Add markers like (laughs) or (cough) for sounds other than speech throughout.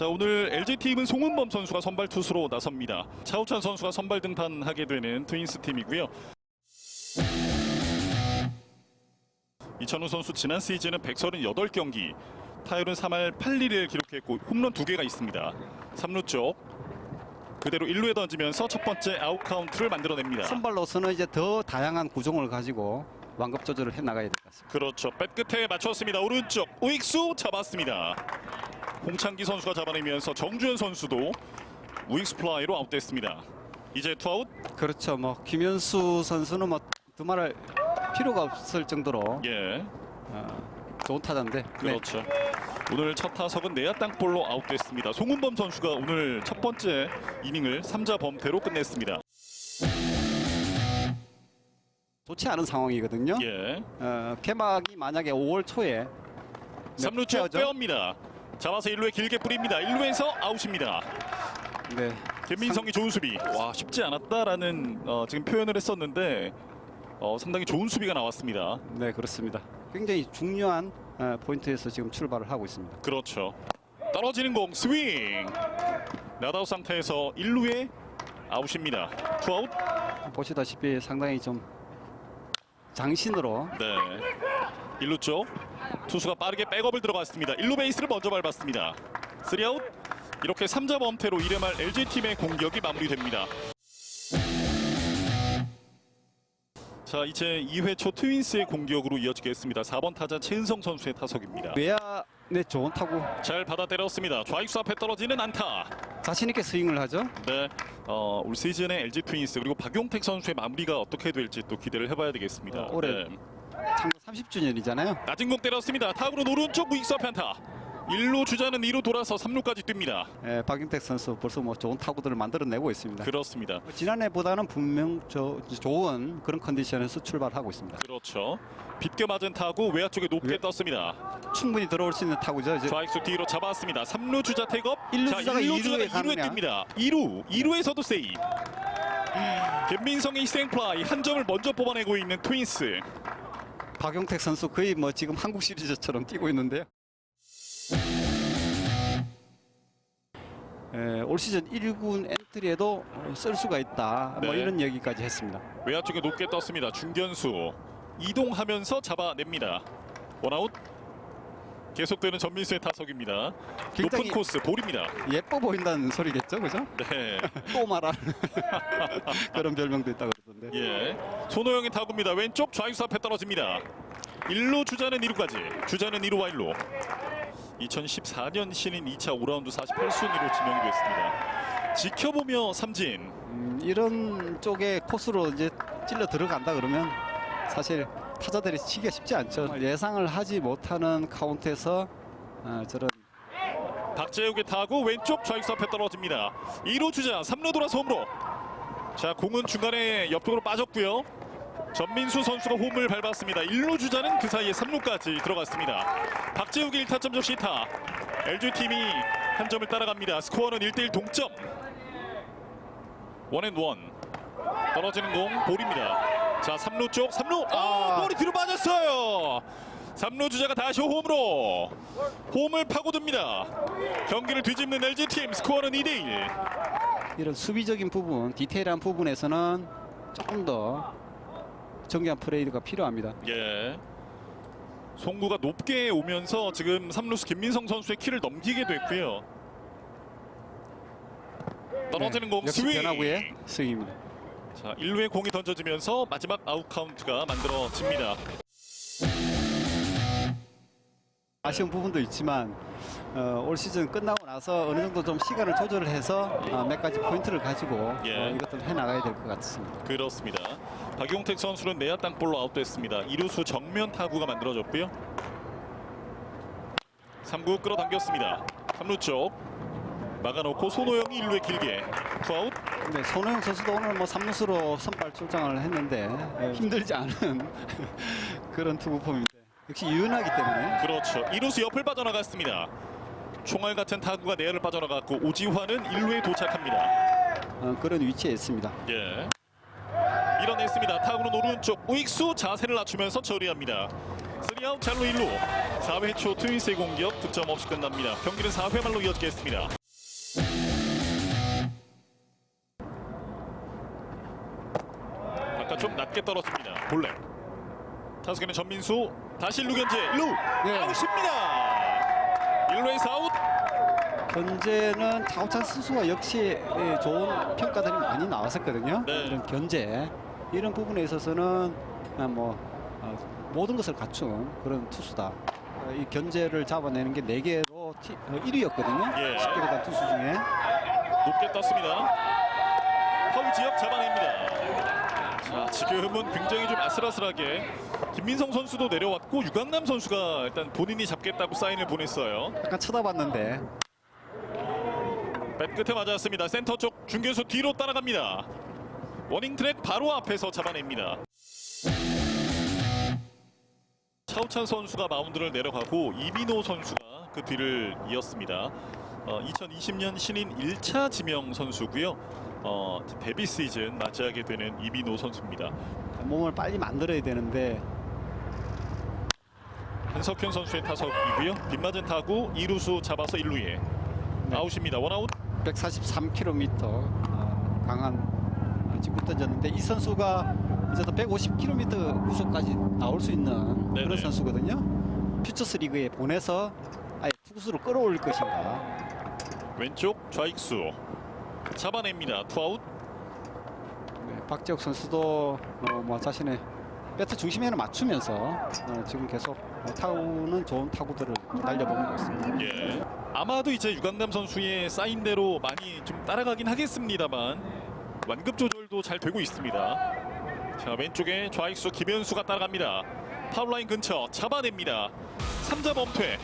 자 오늘 LG팀은 송은범 선수가 선발 투수로 나섭니다. 차우찬 선수가 선발 등판하게 되는 트윈스 팀이고요. 이천우 선수 지난 시즌은 138경기, 타율은 3할 8리를 기록했고 홈런 2개가 있습니다. 3루 쪽 그대로 1루에 던지면서 첫 번째 아웃 카운트를 만들어냅니다. 선발로서는 이제 더 다양한 구종을 가지고 완급 조절을 해 나가야 될 것 같습니다. 그렇죠. 백끝에 맞췄습니다. 오른쪽 우익수 잡았습니다. 홍창기 선수가 잡아내면서 정주현 선수도 우익수 플라이로 아웃됐습니다. 이제 투아웃. 그렇죠. 뭐 김현수 선수는 뭐 두말할 필요가 없을 정도로 예, 어, 좋은 타자인데 네, 그렇죠. 오늘 첫 타석은 내야 땅볼로 아웃됐습니다. 송은범 선수가 오늘 첫 번째 이닝을 3자 범퇴로 끝냈습니다. 좋지 않은 상황이거든요. 예, 어, 개막이 만약에 5월 초에 3루 쪽 페어죠? 빼옵니다. 잡아서 1루에 길게 뿌립니다. 1루에서 아웃입니다. 네. 김민성이 좋은 수비. 와 쉽지 않았다라는 어, 지금 표현을 했었는데 어, 상당히 좋은 수비가 나왔습니다. 네 그렇습니다. 굉장히 중요한 어, 포인트에서 지금 출발을 하고 있습니다. 그렇죠. 떨어지는 공 스윙. 나다우 상태에서 1루에 아웃입니다. 투아웃. 보시다시피 상당히 좀 장신으로 네. 1루 쪽 투수가 빠르게 백업을 들어갔습니다. 1루 베이스를 먼저 밟았습니다. 3아웃. 이렇게 3자 범퇴로 1회 말 LG팀의 공격이 마무리됩니다. 자 이제 2회 초 트윈스의 공격으로 이어지겠습니다. 4번 타자 최은성 선수의 타석입니다. 외야 네 좋은 타구 잘 받아 때렸습니다. 좌익수 앞에 떨어지는 안타. 자신 있게 스윙을 하죠. 네, 어, 올 시즌의 LG 트윈스 그리고 박용택 선수의 마무리가 어떻게 될지 또 기대를 해봐야 되겠습니다. 어, 올해 네. 참고 30주년이잖아요. 낮은 공 때렸습니다. 타구로 오른쪽 우익수 안타. 1루 주자는 2루 돌아서 3루까지 뜁니다. 예, 박용택 선수 벌써 뭐 좋은 타구들을 만들어내고 있습니다. 그렇습니다. 지난해보다는 분명 저, 좋은 그런 컨디션에서 출발하고 있습니다. 그렇죠. 빗겨 맞은 타구 외야 쪽에 높게 왜- 떴습니다. 충분히 들어올 수 있는 타구죠. 이제 좌익수 뒤로 잡았습니다. 3루 주자 택업. 일루 자, 주자가 일루 이루에 주자가 2루에 가느냐. 뜁니다. 2루, 2루에서도 세이브. 김민성의 (laughs) 희생플라이 한 점을 먼저 뽑아내고 있는 트윈스. 박용택 선수 거의 뭐 지금 한국 시리즈처럼 뛰고 있는데요. 예, 올 시즌 1군 엔트리에도 어, 쓸 수가 있다. 뭐 네. 이런 얘기까지 했습니다. 외야 쪽에 높게 떴습니다. 중견수 이동하면서 잡아냅니다. 원아웃. 계속되는 전민수의 타석입니다. 굉장히- 높은 코스 볼입니다. 예뻐 보인다는 소리겠죠, 그죠? 네, (laughs) 또 말하는 (laughs) 그런 별명도 있다 그러던데. 예. 손호영의 타구입니다. 왼쪽 좌익수 앞에 떨어집니다. 1루 주자는 2루까지. 주자는 2루와 1루. 2014년 신인 2차 5라운드 48순위로 지명이 됐습니다. 지켜보며 삼진. 음, 이런 쪽에 코스로 이제 찔러 들어간다 그러면 사실 타자들이 치기가 쉽지 않죠. 예상을 하지 못하는 카운트에서 어, 저런 박재욱의 타구 왼쪽 좌익수 앞에 떨어집니다. 2루 주자 3루 돌아서 홈으로. 자 공은 중간에 옆쪽으로 빠졌고요. 전민수 선수가 홈을 밟았습니다. 1루 주자는 그 사이에 3루까지 들어갔습니다. 박재욱의 1타점 적시 타. LG 팀이 한 점을 따라갑니다. 스코어는 1대1 동점. 원앤원. 떨어지는 공 볼입니다. 자 3루 쪽 3루. 아 아. 볼이 뒤로 빠졌어요. 3루 주자가 다시 홈으로 홈을 파고듭니다. 경기를 뒤집는 LG 팀 스코어는 2대1. 이런 수비적인 부분, 디테일한 부분에서는 조금 더 정교한 플레이가 필요합니다. 예. 송구가 높게 오면서 지금 3루수 김민성 선수의 키를 넘기게 됐고요. 떨어지는 네, 공 스윙. 변화구의 스윙입니다. 자, 1루에 공이 던져지면서 마지막 아웃 카운트가 만들어집니다. 아쉬운 부분도 있지만 어, 올 시즌 끝나고 나서 어느 정도 좀 시간을 조절을 해서 어, 몇 가지 포인트를 가지고 예. 어, 이것들을 해나가야 될 것 같습니다. 그렇습니다. 박용택 선수는 내야 땅볼로 아웃됐습니다. 이루수 정면 타구가 만들어졌고요. 3구 끌어당겼습니다. 3루 쪽 막아놓고 손호영이 1루에 길게 투아웃. 네, 손호영 선수도 오늘 뭐 3루수로 선발 출장을 했는데 예, 힘들지 않은 (laughs) 그런 투구폼인데 역시 유연하기 때문에 그렇죠. 이루수 옆을 빠져나갔습니다. 총알 같은 타구가 내야를 빠져나갔고 오지환은 1루에 도착합니다. 어, 그런 위치에 있습니다. 예. 밀어냈습니다. 타구는 오른쪽 우익수 자세를 낮추면서 처리합니다. 3아웃 잘로 1루 4회 초 트윈스의 공격 득점 없이 끝납니다. 경기는 4회 말로 이어지겠습니다. 바깥쪽 낮게 떨어집니다. 볼넷 타석에는 전민수 다시 1루 견제 1루 네. 아웃입니다. 1루에서 아웃 견제는 타우찬 선수가 역시 예, 좋은 평가들이 많이 나왔었거든요. 네. 이런 견제 이런 부분에 있어서는 아, 뭐 어, 모든 것을 갖춘 그런 투수다. 어, 이 견제를 잡아내는 게 4개로 1위였거든요. 예. 10개를 단 투수 중에. 높게 떴습니다. 파울 지역 잡아냅니다. 자, 지금은 굉장히 좀 아슬아슬하게 김민성 선수도 내려왔고 유강남 선수가 일단 본인이 잡겠다고 사인을 보냈어요. 약간 쳐다봤는데 뱃 끝에 맞았습니다. 센터 쪽 중견수 뒤로 따라갑니다. 워닝 트랙 바로 앞에서 잡아냅니다. 차우찬 선수가 마운드를 내려가고 이민호 선수가 그 뒤를 이었습니다. 어, 2020년 신인 1차 지명 선수고요. 어, 데뷔 시즌 맞이하게 되는 이민호 선수입니다. 몸을 빨리 만들어야 되는데 한석현 선수의 타석이고요. 빗맞은 타구 2루수 잡아서 1루에 네. 아웃입니다. 원아웃 143km 어, 강한 어, 직구 던졌는데 이 선수가 이제 또 150km 구속까지 나올 수 있는 네네. 그런 선수거든요. 퓨처스 리그에 보내서 아예 투구수로 끌어올릴 것인가. 왼쪽 좌익수 잡아냅니다. 투아웃 네, 박지혁 선수도 어, 뭐 자신의 배트 중심에는 맞추면서 어, 지금 계속 어, 타구는 좋은 타구들을 날려보고 있습니다. 예. 아마도 이제 유강남 선수의 사인대로 많이 좀 따라가긴 하겠습니다만 완급 조절도 잘 되고 있습니다. 자 왼쪽에 좌익수 김현수가 따라갑니다. 파울라인 근처 잡아냅니다. 3자 범퇴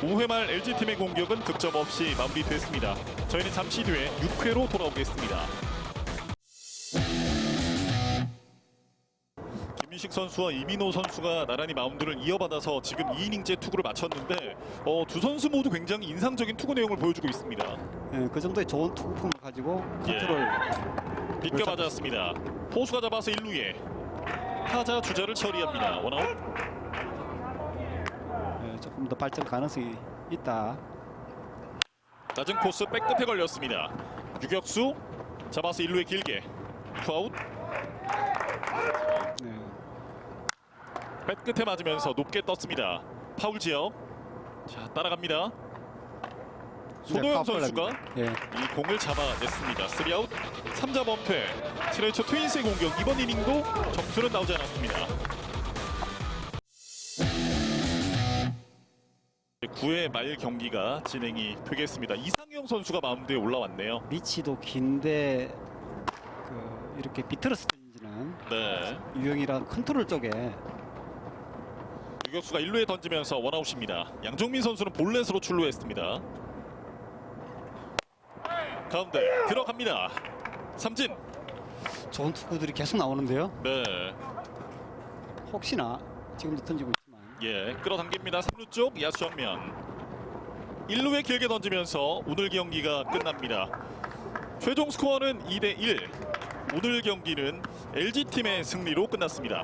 5회 말 LG팀의 공격은 득점 없이 마무리됐습니다. 저희는 잠시 뒤에 6회로 돌아오겠습니다. 김민식 선수와 이민호 선수가 나란히 마운드를 이어받아서 지금 2이닝째 투구를 마쳤는데 어, 두 선수 모두 굉장히 인상적인 투구 내용을 보여주고 있습니다. 예, 그 정도의 좋은 투구품을 가지고 예. 컨트롤 빗겨 맞았습니다. 포수가 잡아서 1루에 타자 주자를 처리합니다. 원아웃 예, 조금 더 발전 가능성이 있다. 낮은 코스 백끝에 걸렸습니다. 유격수 잡아서 1루에 길게 투아웃 네. 백끝에 맞으면서 높게 떴습니다. 파울 지역 자 따라갑니다. 손호영 선수가 예. 이 공을 잡아냈습니다. 3아웃 3자 범퇴 7회 초 트윈스의 공격 이번 이닝도 점수는 나오지 않았습니다. 9회 말 경기가 진행이 되겠습니다. 이상영 선수가 마운드에 올라왔네요. 리치도 긴데 그 이렇게 비틀어서 던지는 네. 유형이랑 컨트롤 쪽에 유격수가 1루에 던지면서 원아웃입니다. 양종민 선수는 볼넷으로 출루했습니다. 가운데 들어갑니다. 삼진. 좋은 투구들이 계속 나오는데요. 네. 혹시나 지금도 던지고 예, 끌어당깁니다. 3루 쪽 야수 정면. 1루에 길게 던지면서 오늘 경기가 끝납니다. 최종 스코어는 2대 1. 오늘 경기는 LG팀의 승리로 끝났습니다.